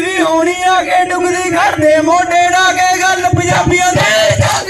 ਜ਼ਿੰਦਗੀ ਹੋਣੀ ਆ ਕੇ ਡੁੱਗਦੀ ਘਰ ਦੇ ਮੋਢੇ ਡਾ ਕੇ ਗੱਲ ਪੰਜਾਬੀਆਂ ਦੇ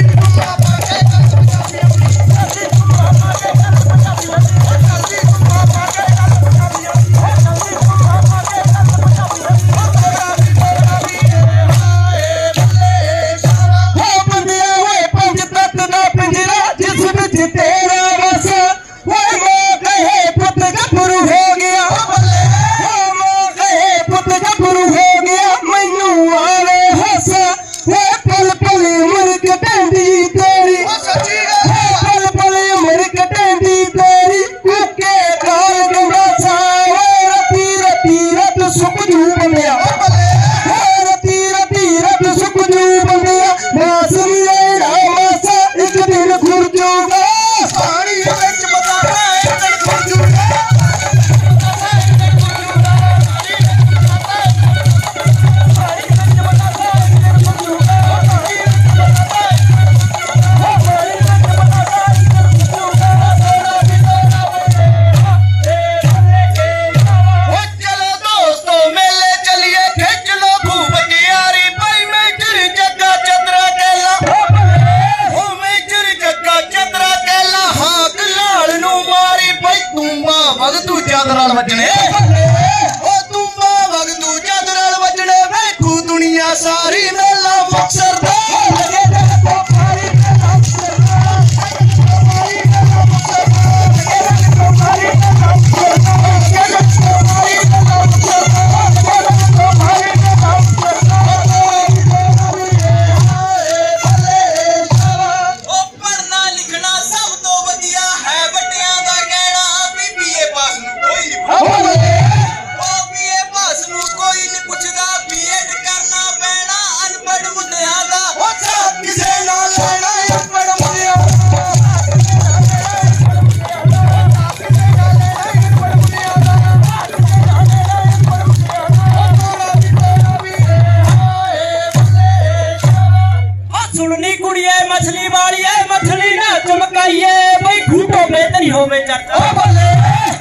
ਵਾਲੀਏ ਮੱਥਲੀ ਨਾ ਚਮਕਾਈਏ। ਬਈ ਖੂਟੋ ਪੇ ਤੇਰੀ ਹੋਵੇ ਚਰਚਾ। ਓ ਬੱਲੇ।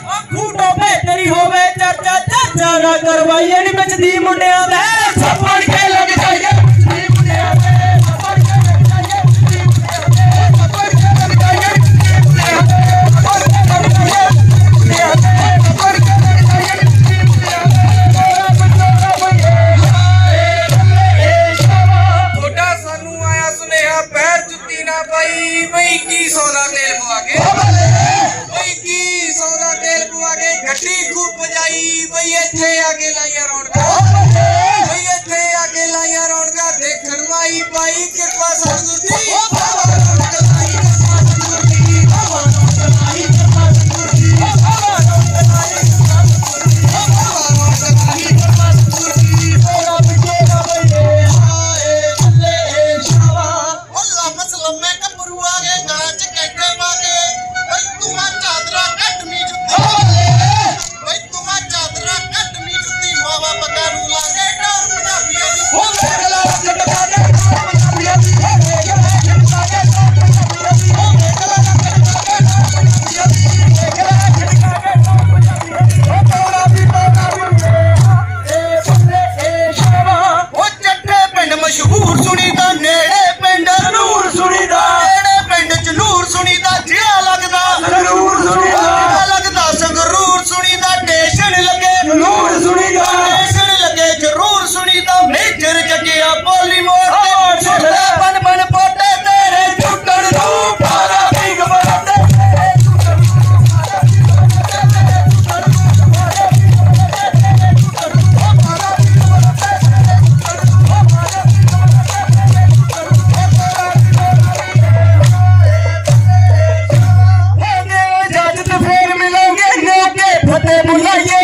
ਓ ਖੂਟੋ ਪੇ ਤੇਰੀ ਹੋਵੇ ਚਰਚਾ। ਚਰਚਾ ਨਾ ਕਰਵਾਈਏ ਨੀ ਵਿੱਚ ਦੀ ਮੁੰਡਿਆਂ ਦੇ। ਛੱਪੜ ਕੇ इक्कीस सौदा तेल बुआ के। इक्कीस सौदा तेल बुआ के। गड्डी खूब बजाई भई इथे आगे लाइया रोड 也不赖。